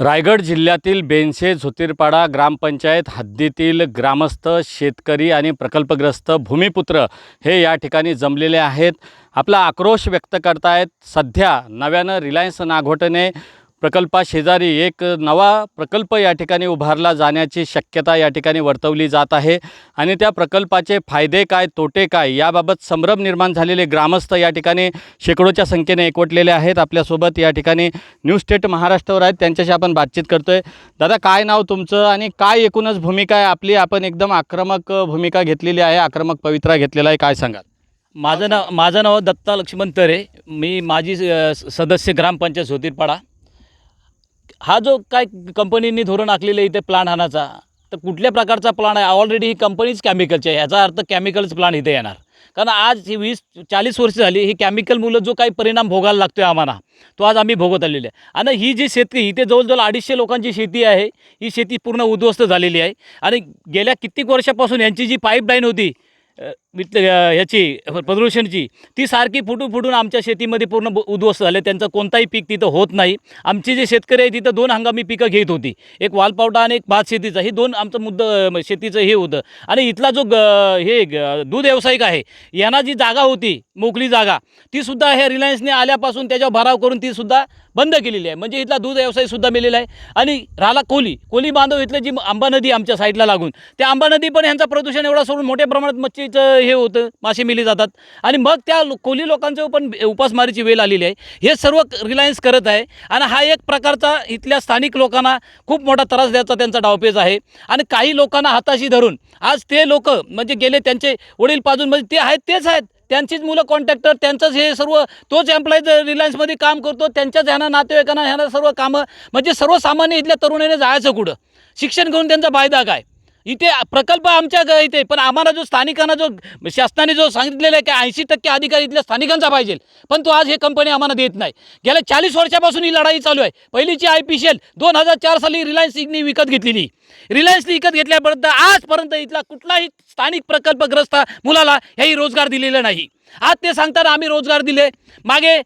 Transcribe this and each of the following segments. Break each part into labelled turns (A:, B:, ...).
A: रायगड जिल्ह्यातील बेनशे झोतिरपाडा ग्रामपंचायत हद्दीतील ग्रामस्थ शेतकरी आणि प्रकल्पग्रस्त भूमिपुत्र हे या ठिकाणी जमलेले आहेत. आपला आक्रोश व्यक्त करतायत. सध्या नव्यानं रिलायन्स नागोटने प्रकल्पाशेजारी एक नवा प्रकल्प या ठिकाणी उभारला जाण्याची शक्यता या ठिकाणी वर्तवली जात आहे. आणि त्या प्रकल्पाचे फायदे काय तोटे काय याबाबत संभ्रम निर्माण झालेले ग्रामस्थ या ठिकाणी शेकडोच्या संख्येने एकवटलेले आहेत. आपल्यासोबत या ठिकाणी न्यू स्टेट महाराष्ट्रावर आहेत. त्यांच्याशी आपण बातचीत करतोय. दादा काय नाव तुमचं आणि काय एकूणच भूमिका आहे? आपली आपण एकदम आक्रमक भूमिका घेतलेली आहे आक्रमक पवित्रा घेतलेला आहे. काय सांगाल?
B: माझं नाव माझं नाव दत्ता लक्ष्मण तरे. मी माझी स- सदस्य ग्रामपंचायत सोतीरपाडा. हा जो काय कंपनीने धोरण आखलेलं आहे इथे प्लांट आणायचा तर कुठल्या प्रकारचा प्लांट आहे? ऑलरेडी ही कंपनीच केमिकलची आहे. याचा अर्थ केमिकल्स प्लांट इथे येणार. कारण आज ही वीस चाळीस वर्ष झाली ही केमिकलमुळं जो काही परिणाम भोगायला लागतो आहे आम्हाला तो आज आम्ही भोगत आलेले आहे. आणि ही जी शेतकरी इथे जवळजवळ अडीचशे लोकांची शेती आहे ही शेती पूर्ण उद्ध्वस्त झालेली आहे. आणि गेल्या कित्येक वर्षापासून यांची जी पाईपलाईन होती अ, वित- ह्याची प्रदूषणची ती सारखी फुटून फुटून आमच्या शेतीमध्ये पूर्ण उद्ध्वस्त झाले. त्यांचं कोणताही पीक तिथं होत नाही. आमचे जे शेतकरी आहे तिथं दोन हंगामी पिकं घेत होती. एक वालपावटा आणि एक भात शेतीचा. हे दोन आमचं मुद्दा शेतीचं हे होतं. आणि इथला जो ग हे ग- दूध व्यावसायिक आहे यांना जी जागा होती मोकळी जागा तीसुद्धा हे रिलायन्सने आल्यापासून त्याच्यावर भराव करून तीसुद्धा बंद केलेली आहे. म्हणजे इथला दूध व्यवसायसुद्धा मिलेला आहे. आणि राहिला कोली. कोली बांधव इथलं जी आंबा नदी आमच्या साईडला लागून. त्या आंबा नदी पण ह्यांचं प्रदूषण एवढा सोडून मोठ्या प्रमाणात मच्छीचं हे होतं मासे मिले जातात. आणि मग त्या लो- कोली लोकांचं पण उपासमारीची वेळ आलेली आहे. हे सर्व रिलायन्स करत आहे. आणि हा एक प्रकारचा इथल्या स्थानिक लोकांना खूप मोठा त्रास द्यायचा त्यांचा डावपेच आहे. आणि काही लोकांना हाताशी धरून आज ते लोक म्हणजे गेले त्यांचे वडील पाजून म्हणजे ते आहेत तेच आहेत. त्यांचीच मुलं कॉन्ट्रॅक्टर त्यांचंच हे सर्व तोच एम्प्लॉईज रिलायन्समध्ये काम करतो त्यांच्याच ह्यांना नातेवाईकांना ह्यांना सर्व कामं म्हणजे सर्वसामान्य इथल्या तरुणाने जायचं कुठं? शिक्षण घेऊन त्यांचा फायदा काय? इथे प्रकल्प आमच्या ग- इथे पण आम्हाला जो स्थानिकांना जो शासनाने जो सांगितलेला आहे की ऐंशी टक्के अधिकार इथल्या स्थानिकांचा पाहिजे. पण तो आज हे कंपनी आम्हाला देत नाही. गेल्या चाळीस वर्षापासून ही लढाई चालू आहे. पहिलीची आय पी सी एल दोन हजार चार साली रिलायन्स इग्नी विकत घेतलेली. रिलायन्सने विकत घेतल्यापर्यंत आजपर्यंत इथला कुठलाही स्थानिक प्रकल्पग्रस्त मुलाला हेही रोजगार दिलेला नाही. आज ते सांगतात आम्ही रोजगार दिले. मागे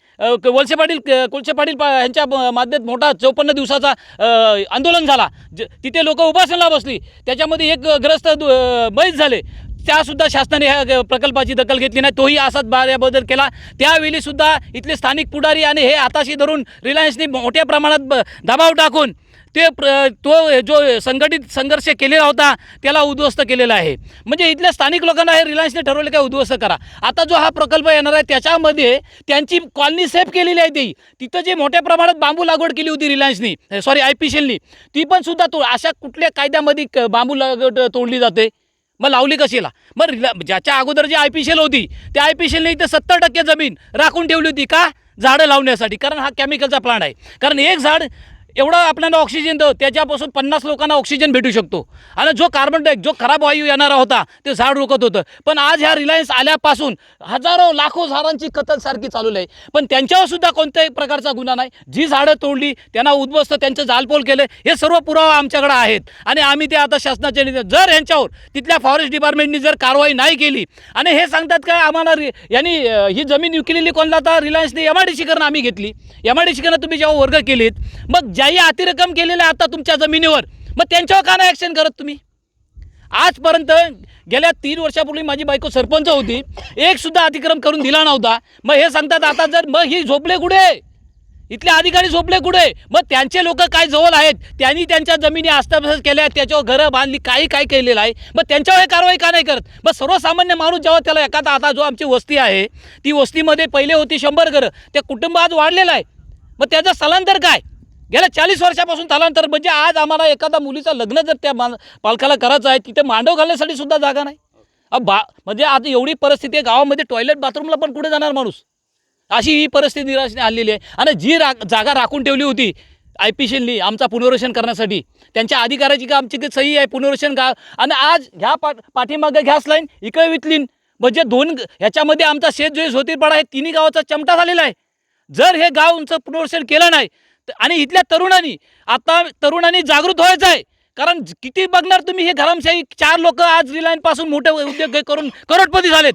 B: वलसे क- पाटील क- कोळसे पाटील पा- यांच्या माध्यमात मोठा चौपन्न दिवसाचा आंदोलन झाला. ज तिथे लोक उपासनाला बसली. त्याच्यामध्ये एक ग्रस्त दु- झाले. त्यासुद्धा शासनाने ह्या प्रकल्पाची दखल घेतली नाही. तोही असाच बाऱ्याबद्दल केला. त्यावेळीसुद्धा इथले स्थानिक पुढारी आणि हे हाताशी धरून रिलायन्सने मोठ्या प्रमाणात ब- दबाव टाकून ते प्र तो जो संघटित संघर्ष केलेला होता त्याला उद्ध्वस्त केलेला आहे. म्हणजे इथल्या स्थानिक लोकांना हे रिलायन्सने ठरवलं काय उद्ध्वस्त करा. आता जो हा प्रकल्प येणार आहे त्याच्यामध्ये त्यांची कॉलनी सेफ केलेली आहे ती. तिथं जे मोठ्या प्रमाणात बांबू लागवड केली होती रिलायन्सनी सॉरी आय पी सीलनी ती पण सुद्धा तो अशा कुठल्या कायद्यामध्ये क- बांबू लागवड तोडली जाते? मग लावली कशीला? मग रिला ज्याच्या अगोदर जी आय पी शेल होती त्या आय पी शेलने इथं सत्तर टक्के जमीन राखून ठेवली होती का? झाडं लावण्यासाठी कारण हा केमिकलचा प्लांट आहे. कारण एक झाड एवढं आपल्याला ऑक्सिजन देतो त्याच्यापासून पन्नास लोकांना ऑक्सिजन भेटू शकतो. आणि जो कार्बन डाय जो खराब वायू येणारा होता ते झाड रोखत होतं. पण आज ह्या रिलायन्स आल्यापासून हजारो लाखो झाडांची कतल सारखी चालू आहे पण त्यांच्यावर सुद्धा कोणत्याही प्रकारचा गुन्हा नाही. जी झाडं तोडली त्यांना उद्ध्वस्त त्यांचं जालपोल केलं हे सर्व पुरावा आमच्याकडे आहेत. आणि आम्ही ते आता शासनाच्या जर यांच्यावर तिथल्या फॉरेस्ट डिपार्टमेंटनी जर कारवाई नाही केली आणि हे सांगतात काय आम्हाला रि- यांनी ही जमीन विकलेली कोणला तर रिलायन्सने एम आय डी सीकरणं आम्ही घेतली. एम आय डी सीकरणं तुम्ही जेव्हा वर्ग केलीत मग ज्या काही अतिरक्कम केलेलं आहे आता तुमच्या जमिनीवर. मग त्यांच्यावर का नाही ॲक्शन करत तुम्ही? आजपर्यंत गेल्या तीन वर्षापूर्वी माझी बायको सरपंच होती. एक सुद्धा अतिक्रम करून दिला नव्हता. मग हे सांगतात आता जर मग ही झोपले कुठे? इथले अधिकारी झोपले कुठे? मग त्यांचे लोक काय जवळ आहेत? त्यांनी त्यांच्या जमिनी आस्थापास केल्या त्याच्यावर घरं बांधली काही काय केलेलं आहे. मग त्यांच्यावर हे कारवाई का नाही करत? मग सर्वसामान्य माणूस जेव्हा त्याला एखादा आता जो आमची वस्ती आहे ती वस्तीमध्ये पहिले होती शंभर घरं. ते कुटुंब आज वाढलेलं आहे. मग त्याचं स्थलांतर काय? गेल्या चाळीस वर्षापासून स्थलांतर म्हणजे आज आम्हाला एखादा मुलीचं लग्न जर त्या मा पालकाला करायचं आहे तिथे मांडव घालण्यासाठी सुद्धा जागा नाही. अ बा म्हणजे आता एवढी परिस्थिती आहे गावामध्ये टॉयलेट बाथरूमला पण कुठे जाणार माणूस? अशी ही परिस्थिती निराशने आलेली आहे. आणि जी रा जागा राखून ठेवली होती आय पी शेलनी आमचा पुनर्वसन करण्यासाठी त्यांच्या अधिकाराची का आमची सही आहे पुनर्वसन का? आणि आज ह्या पाठ पाठीमागं घ्यास लाईन इकडे वितलीन. म्हणजे दोन ग- ह्याच्यामध्ये आमचा शेत जो होतीपाडा आहे तिन्ही गावाचा चमटा झालेला आहे. जर हे गावचं पुनर्वसन केलं नाही आणि इथल्या तरुणांनी आता तरुणांनी जागृत व्हायचं आहे. कारण किती बघणार तुम्ही हे घरामशाही चार लोक आज रिलायन्सपासून मोठे उद्योग करून करोडपती झालेत.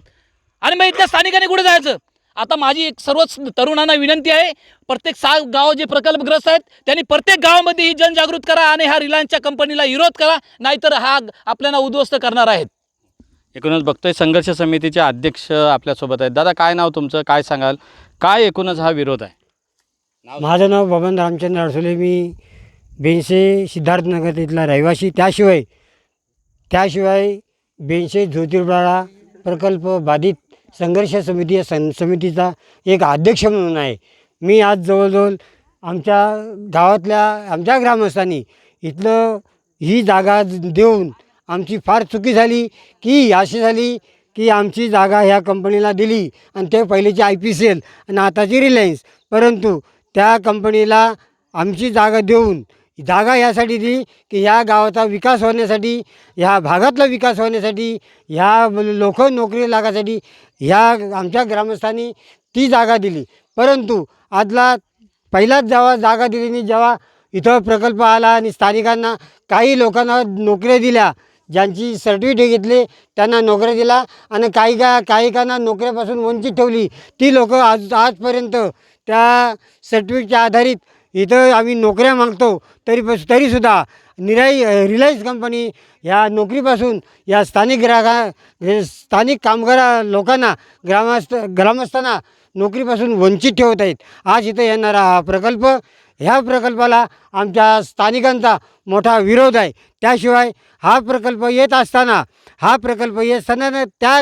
B: आणि मग इथल्या स्थानिकांनी कुठे जायचं? आता माझी एक सर्वच तरुणांना विनंती आहे प्रत्येक सहा गाव जे प्रकल्पग्रस्त आहेत त्यांनी प्रत्येक गावामध्ये ही जनजागृत करा आणि ह्या रिलायन्सच्या कंपनीला विरोध करा नाहीतर हा आपल्याला उद्ध्वस्त करणार आहेत.
A: एकूणच बघतोय संघर्ष समितीचे अध्यक्ष आपल्यासोबत आहेत. दादा काय नाव तुमचं? काय सांगाल? काय एकूणच हा विरोध आहे?
C: माझं नाव बबन रामचंद्र अडसुले मी बेनसे सिद्धार्थनगर इथला रहिवासी. त्याशिवाय त्याशिवाय बेनसे ज्योतिर्बाळा प्रकल्प बाधित संघर्ष समिती या सं समितीचा एक अध्यक्ष म्हणून आहे. मी आज जवळजवळ आमच्या गावातल्या आमच्या ग्रामस्थांनी इथलं ही जागा देऊन आमची फार चुकी झाली की अशी झाली की आमची जागा ह्या कंपनीला दिली आणि ते पहिलेची आय पी सी एल आणि आताची रिलायन्स. परंतु त्या कंपनीला आमची जागा देऊन जागा यासाठी दिली की ह्या गावाचा विकास होण्यासाठी ह्या भागातला विकास होण्यासाठी ह्या लोक नोकरी लागासाठी ह्या आमच्या ग्रामस्थांनी ती जागा दिली. परंतु आजला पहिलाच जेव्हा जागा दिली जेव्हा इथं प्रकल्प आला आणि स्थानिकांना काही लोकांना नोकऱ्या दिल्या ज्यांची सर्टिफिकेट घेतले त्यांना नोकऱ्या दिला आणि काही का काहीकांना नोकऱ्यापासून वंचित ठेवली ती लोकं आज आजपर्यंत त्या सर्टिफिकेटच्या आधारित इथं आम्ही नोकऱ्या मागतो तरी पस तरीसुद्धा निराई रिलायन्स कंपनी ह्या नोकरीपासून या स्थानिक ग्राहका स्थानिक कामगार लोकांना ग्रामस्थ ग्रामस्थांना नोकरीपासून वंचित ठेवत आहेत. आज इथं येणारा हा प्रकल्प ह्या प्रकल्पाला आमच्या स्थानिकांचा मोठा विरोध आहे. त्याशिवाय हा प्रकल्प येत असताना हा प्रकल्प येत असताना त्या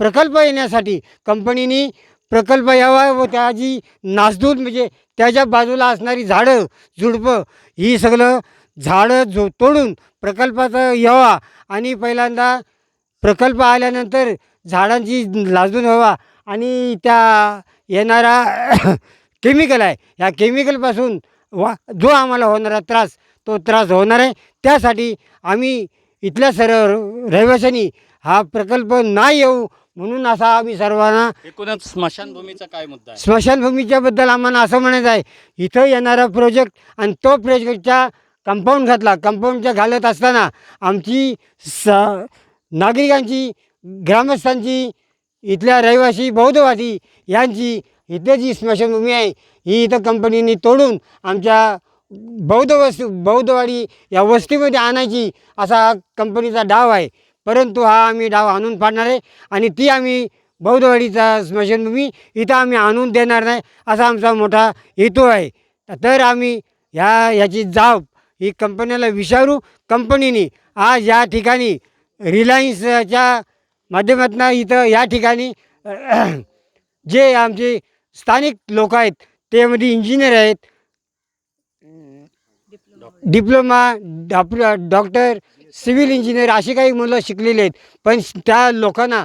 C: प्रकल्प येण्यासाठी कंपनीनी प्रकल्प यावा व त्याची नासधूत म्हणजे त्याच्या बाजूला असणारी झाडं झुडपं ही सगळं झाडं जो तोडून प्रकल्पाचा यावा. आणि पहिल्यांदा प्रकल्प आल्यानंतर झाडांची लाजून व्हावा आणि त्या येणारा केमिकल आहे. ह्या केमिकलपासून वा जो आम्हाला होणारा त्रास तो त्रास होणार आहे. त्यासाठी आम्ही इथल्या सर्व रहिवाशांनी हा प्रकल्प नाही येऊ म्हणून असा आम्ही सर्वांना
A: एकूणच स्मशानभूमीचा काय मुद्दा आहे?
C: स्मशानभूमीच्याबद्दल आम्हाला असं म्हणायचं आहे इथं येणारा प्रोजेक्ट आणि तो प्रोजेक्टच्या कंपाऊंड घातला. कंपाऊंडच्या घालत असताना आमची स नागरिकांची ग्रामस्थांची इथल्या रहिवासी बौद्धवादी यांची इथे जी स्मशानभूमी आहे ही इथं कंपनीने तोडून आमच्या बौद्ध वस्ती बौद्धवाडी या वस्तीमध्ये आणायची असा कंपनीचा डाव आहे. परंतु हा आम्ही डाव आणून पाडणार आहे आणि ती आम्ही बौद्धवाडीचा स्मशानभूमी इथं आम्ही आणून देणार नाही असा आमचा मोठा हेतू आहे. तर आम्ही ह्या ह्याची जाब ही कंपनीला विचारू. कंपनीने आज या ठिकाणी रिलायन्सच्या माध्यमातून इथं या ठिकाणी जे आमचे स्थानिक लोक आहेत त्यामध्ये इंजिनियर आहेत. डिप्लोमा डॉप डॉक्टर सिव्हिल इंजिनियर असे काही मुलं शिकलेले आहेत. पण त्या लोकांना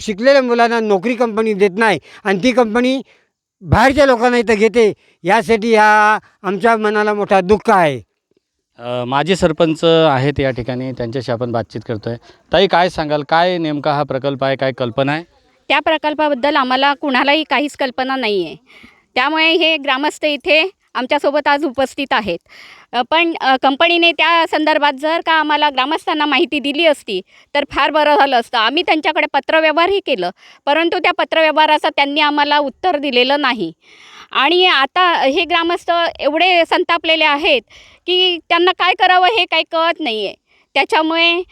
C: शिकलेल्या मुलांना नोकरी कंपनी देत नाही. आणि ती कंपनी बाहेरच्या लोकांना इथं घेते. यासाठी हा आमच्या मनाला मोठा दुःख आहे.
A: माजी सरपंच आहेत या ठिकाणी. त्यांच्याशी आपण बातचीत करतोय. ताई काय सांगाल? काय नेमका हा प्रकल्प आहे? काय कल्पना आहे?
D: त्या प्रकल्पाबद्दल आम्हाला कुणालाही काहीच कल्पना नाही आहे त्यामुळे हे ग्रामस्थ इथे आमच्यासोबत आज उपस्थित आहेत. पण कंपनीने त्या संदर्भात जर का आम्हाला ग्रामस्थांना माहिती दिली असती तर फार बरं झालं असतं. आम्ही त्यांच्याकडे पत्रव्यवहारही केलं परंतु त्या पत्रव्यवहाराचं त्यांनी आम्हाला उत्तर दिलेलं नाही. आणि आता हे ग्रामस्थ एवढे संतापलेले आहेत की त्यांना काय करावं हे काही कळत नाही आहे त्याच्यामुळे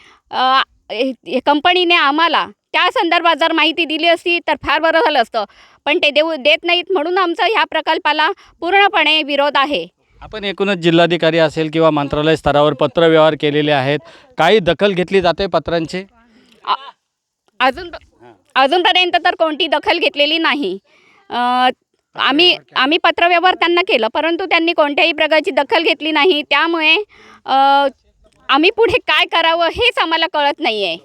D: कंपनीने आम्हाला त्या संदर्भात जर माहिती दिली असती तर फार बरं झालं असतं. पण ते देऊ देत नाहीत म्हणून आमचा ह्या प्रकल्पाला पूर्णपणे विरोध आहे.
A: आपण एकूणच जिल्हाधिकारी असेल किंवा मंत्रालय स्तरावर पत्रव्यवहार केलेले आहेत. काही दखल घेतली जाते पत्रांची?
D: अजून अजूनपर्यंत तर कोणती दखल घेतलेली नाही. अ, आम्ही आम्ही पत्रव्यवहार त्यांना केलं परंतु त्यांनी कोणत्याही प्रकारची दखल घेतली नाही. त्यामुळे अ, आम्ही पुढे काय करावं हेच आम्हाला कळत नाही आहे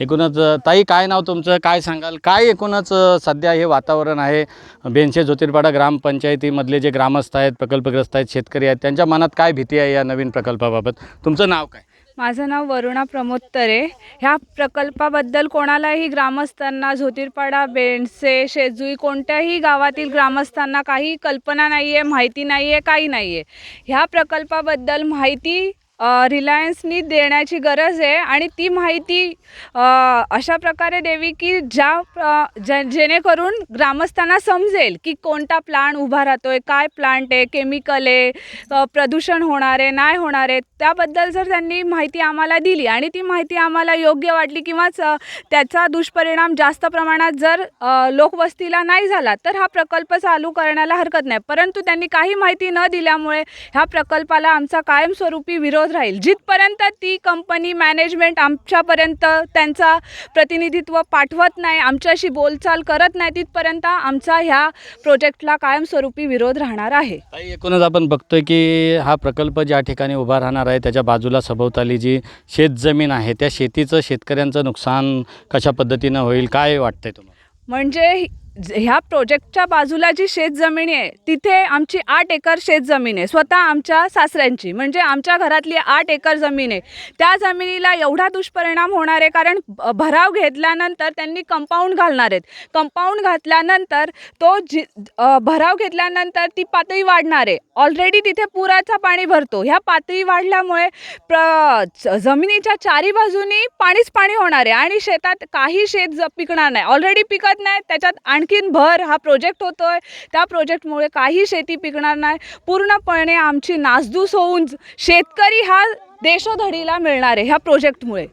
A: एकूणच ताई काय नाव तुमचं? काय सांगाल? काय एकूणच सध्या हे वातावरण आहे? बेनशे ज्योतिर्पाडा ग्रामपंचायतीमधले जे ग्रामस्थ आहेत प्रकल्पग्रस्त आहेत शेतकरी आहेत त्यांच्या मनात काय भीती आहे या नवीन प्रकल्पाबाबत? तुमचं नाव काय?
E: माझं नाव वरुणा प्रमोद तरे ह्या प्रकल्पाबद्दल कोणालाही ग्रामस्थांना झोतीरपाडा बेंडसे शेजुई कोणत्याही गावातील ग्रामस्थांना काही कल्पना नाही आहे माहिती नाही आहे काही नाही आहे ह्या प्रकल्पाबद्दल माहिती रिलायन्सनी देण्याची गरज आहे आणि ती माहिती अशा प्रकारे द्यावी की ज्या जे जेणेकरून ग्रामस्थांना समजेल की कोणता प्लांट उभा राहतो आहे काय प्लांट आहे केमिकल आहे प्रदूषण होणार आहे नाही होणार आहे त्याबद्दल जर त्यांनी माहिती आम्हाला दिली आणि ती माहिती आम्हाला योग्य वाटली किंवा त्याचा दुष्परिणाम जास्त प्रमाणात जर लोकवस्तीला नाही झाला तर हा प्रकल्प चालू करण्याला हरकत नाही. परंतु त्यांनी काही माहिती न दिल्यामुळे ह्या प्रकल्पाला आमचा कायमस्वरूपी विरोध राहील. जिथपर्यंत ती कंपनी मॅनेजमेंट आमच्यापर्यंत त्यांचा प्रतिनिधित्व पाठवत नाही आमच्याशी बोलचाल करत नाही तिथपर्यंत आमचा ह्या प्रोजेक्टला कायमस्वरूपी विरोध राहणार आहे.
A: एकूणच आपण बघतोय की हा प्रकल्प ज्या ठिकाणी उभा राहणार आहे त्याच्या बाजूला सभोवताली जी शेतजमीन आहे त्या शेतीचं शेतकऱ्यांचं नुकसान कशा पद्धतीनं होईल काय वाटतंय तुम्हाला?
E: म्हणजे ह्या प्रोजेक्टच्या बाजूला जी शेतजमिनी आहे तिथे आमची आठ एकर शेतजमीन आहे स्वतः आमच्या सासऱ्यांची. म्हणजे आमच्या घरातली आठ एकर जमीन आहे. त्या जमिनीला एवढा दुष्परिणाम होणार आहे कारण भराव घेतल्यानंतर त्यांनी कंपाऊंड घालणार आहेत. कंपाऊंड घातल्यानंतर तो जी भराव घेतल्यानंतर ती पातळी वाढणार आहे. ऑलरेडी तिथे पुराचा पाणी भरतो. ह्या पातळी वाढल्यामुळे प्र जमिनीच्या चारी बाजूनी पाणीच पाणी होणार आहे. आणि शेतात काही शेत ज पिकणार नाही. ऑलरेडी पिकत नाही त्याच्यात आणखीन भर हा प्रोजेक्ट होतो आहे त्या प्रोजेक्टमुळे काही शेती पिकणार नाही. पूर्णपणे आमची नासधूस होऊन शेतकरी हा देशोधडीला मिळणार आहे ह्या प्रोजेक्टमुळे.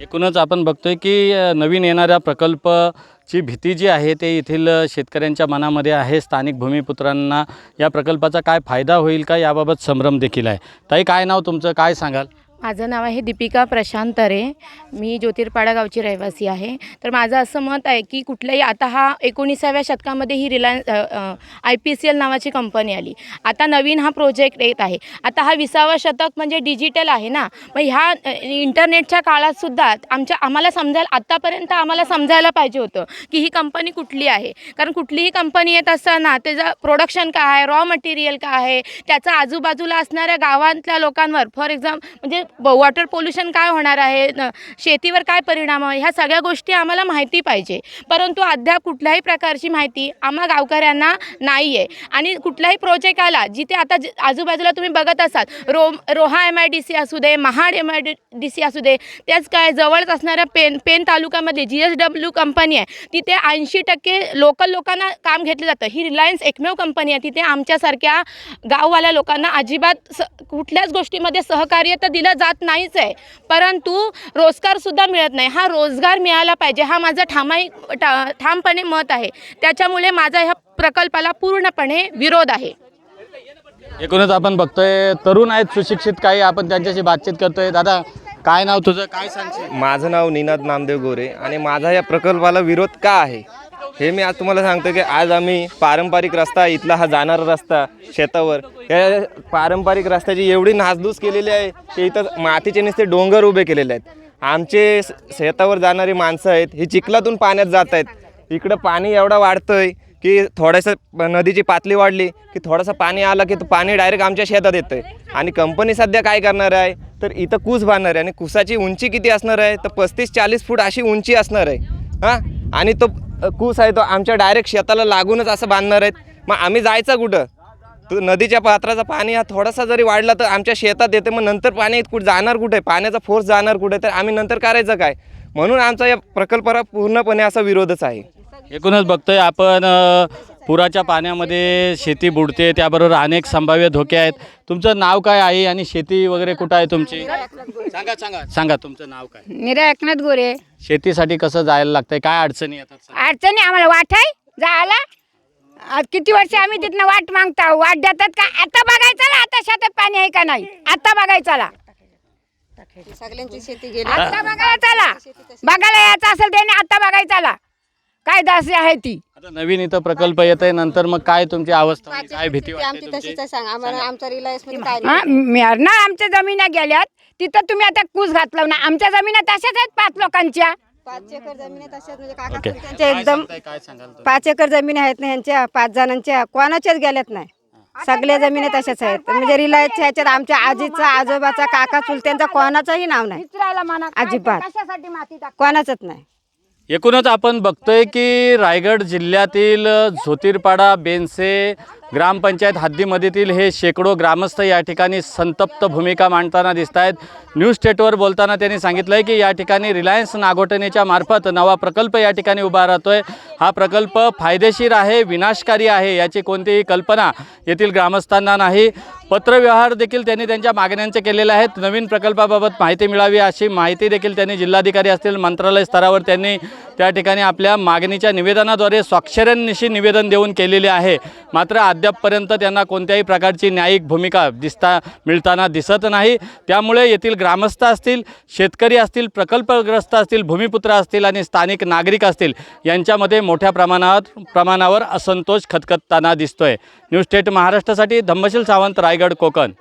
A: एकूणच आपण बघतोय की नवीन येणाऱ्या प्रकल्पची भीती जी आहे ते येथील शेतकऱ्यांच्या मनामध्ये आहे. स्थानिक भूमिपुत्रांना या प्रकल्पाचा काय फायदा होईल का याबाबत संभ्रम देखील आहे. ताई काय नाव तुमचं? काय सांगाल?
F: माझं नाव आहे दीपिका प्रशांत तरे. मी ज्योतिर्पाडा गावची रहिवासी आहे. तर माझं असं मत आहे की कुठल्याही आता हा एकोणीसाव्या शतकामध्ये ही Reliance I P C L नावाची कंपनी आली. आता नवीन हा प्रोजेक्ट येत आहे. आता हा विसावा शतक म्हणजे डिजिटल आहे ना? मग ह्या इंटरनेटच्या काळातसुद्धा आमच्या आम्हाला समजायला आत्तापर्यंत आम्हाला समजायला पाहिजे होतं की ही कंपनी कुठली आहे. कारण कुठलीही कंपनी येत असताना त्याचं प्रोडक्शन काय आहे? रॉ मटेरियल काय आहे? त्याचा आजूबाजूला असणाऱ्या गावातल्या लोकांवर फॉर एक्झाम्पल म्हणजे वॉटर पोल्युशन काय होणार आहे? न- शेतीवर काय परिणाम आहे ह्या सगळ्या गोष्टी आम्हाला माहिती पाहिजे. परंतु अद्याप कुठल्याही प्रकारची माहिती आम्हा गावकऱ्यांना नाही आहे आणि कुठलाही प्रोजेक्ट आला जिथे आता ज- आजूबाजूला तुम्ही बघत असाल row Roha M I D C असू दे Mahad M I D C असू दे त्याच काय जवळच असणाऱ्या पेन पेन तालुक्यामध्ये जी एस डब्ल्यू कंपनी आहे तिथे ऐंशी टक्के लोकल लोकांना काम घेतलं जातं. ही रिलायन्स एकमेव कंपनी आहे तिथे आमच्यासारख्या गाववाल्या लोकांना अजिबात स कुठल्याच गोष्टीमध्ये सहकार्य तर दिलं जात नाहीच आहे. परंतु रोजगारसुद्धा मिळत नाही. हा रोजगार मिळाला पाहिजे. हा माझा ठामाई ठा ठामपणे मत आहे. त्याच्यामुळे माझा ह्या प्रकल्पाला पूर्णपणे विरोध आहे.
A: एकूणच आपण बघतोय तरुण आहेत सुशिक्षित काही. आपण त्यांच्याशी बातचीत करतोय. दादा काय नाव तुझं? काय सांगशील?
G: माझं नाव निनाद नामदेव गोरे आणि माझा या प्रकल्पाला विरोध का आहे? हे मी आज तुम्हाला सांगतो की आज आम्ही पारंपरिक रस्ता इथला हा जाणारा रस्ता शेतावर. या पारंपरिक रस्त्याची एवढी नासधूस केलेली आहे की इथं मातीचे नुसते डोंगर उभे केलेले आहेत. आमचे शेतावर जाणारी माणसं आहेत ही चिखलातून पाण्यात जात आहेत. इकडं पाणी एवढं वाढतंय की थोडंसं नदीची पातळी वाढली की थोडंसं पाणी आलं की तो पाणी डायरेक्ट आमच्या शेतात येतं आहे आणि कंपनी सध्या काय करणार आहे? तर इथं कूस बांधणार आहे आणि कुसाची उंची किती असणार आहे? तर पस्तीस चाळीस फूट अशी उंची असणार आहे. हां? आणि तो कूस आहे तो आमच्या डायरेक्ट शेताला लागूनच असं बांधणार आहेत. मग आम्ही जायचं कुठं? तो नदीच्या पात्राचं पाणी हा थोडासा जरी वाढला तर आमच्या शेतात येते मग नंतर पाणी कुठं जाणार कुठे? पाण्याचा फोर्स जाणार कुठे? तर आम्ही नंतर करायचं काय? म्हणून आमचा या प्रकल्पाला पूर्णपणे असा विरोधच आहे.
A: एकूणच बघतोय आपण पुराच्या पाण्यामध्ये शेती बुडते त्याबरोबर अनेक संभाव्य धोके आहेत. तुमचं नाव काय आहे आणि शेती वगैरे कुठं आहे तुमची? सांगा सांगा सांगा तुमचं नाव काय?
H: निरा एकनाथ गोरे.
A: शेतीसाठी कसं जायला लागतंय? काय अडचणी येतात.
H: अडचणी आम्हाला वाट आहे जायला. आज किती वर्ष आम्ही तिथनं वाट मागता? वाट देतात का? आता बघायचं ना आता शेतात पाणी आहे का नाही? आता बघायचं ना.
I: सगळ्यांची शेती गेली.
H: आता बघायला चला बघायला यायचं असेल त्याने आता बघायचं ना काय दासी आहे ती?
A: आता नवीन इथं प्रकल्प येत आहे नंतर मग काय तुमची अवस्था? काय भीती
I: आमची
A: वाटते
I: तशीच
A: तुमची?
I: आहे सांग आम्हाला आमचा रिलायन्समध्ये काय
H: हा मिळणार आमच्या जमिना गेल्यात तिथं तुम्ही आता कूस घातलं ना आमच्या जमिना तशाच आहेत पाच लोकांच्या.
I: पाच एकर जमीन आहे तशाच म्हणजे काका
A: ओके.
I: त्यांच्या एकदम
A: सांगताय, काय सांगाल तुम्ही?
I: पाच एकर जमीन आहेत ना ह्यांच्या पाच जणांच्या कोणाच्याच गेल्यात नाही. सगळ्या जमिनी तशाच आहेत. म्हणजे रिलायन्सच्या ह्याच्यात आमच्या आजीचा आजोबाचा काका चुलत्यांचा कोणाचाही नाव नाही.
H: विचारायला म्हणा
I: अजिबात.
H: कशासाठी माती टाक
I: कोणाचंच नाही.
A: एकूणच आपण बघतोय की रायगड जिल्ह्यातील झोतिरपाडा बेनसे ग्रामपंचायत हद्दीमधील हे शेकडो ग्रामस्थ या ठिकाणी संतप्त भूमिका मांडताना दिसत आहेत न्यूज स्टेटवर बोलताना त्यांनी सांगितलं आहे की या ठिकाणी रिलायन्स नागोटणीच्या मार्फत नवा प्रकल्प या ठिकाणी उभा राहतोय. हा प्रकल्प फायदेशीर आहे विनाशकारी आहे याची कोणतीही कल्पना येथील ग्रामस्थांना नाही. पत्रव्यवहार देखील त्यांनी त्यांच्या मागण्यांचे केलेले आहेत. नवीन प्रकल्पाबाबत माहिती मिळावी अशी माहिती देखील त्यांनी जिल्हाधिकारी असतील मंत्रालय स्तरावर त्यांनी त्या ठिकाणी आपल्या मागणीच्या निवेदनाद्वारे स्वाक्षऱ्यांनिशी निवेदन देऊन केलेले आहे. मात्र अद्यापपर्यंत त्यांना कोणत्याही प्रकारची न्यायिक भूमिका दिसता मिळताना दिसत नाही. त्यामुळे येथील ग्रामस्थ असतील शेतकरी असतील प्रकल्पग्रस्त असतील भूमिपुत्र असतील आणि स्थानिक नागरिक असतील यांच्यामध्ये मोठ्या प्रमाणात प्रमाणावर असंतोष खतखतताना दिसतोय. न्यूज स्टेट महाराष्ट्रासाठी धम्मशील सावंत रायगड कोकण.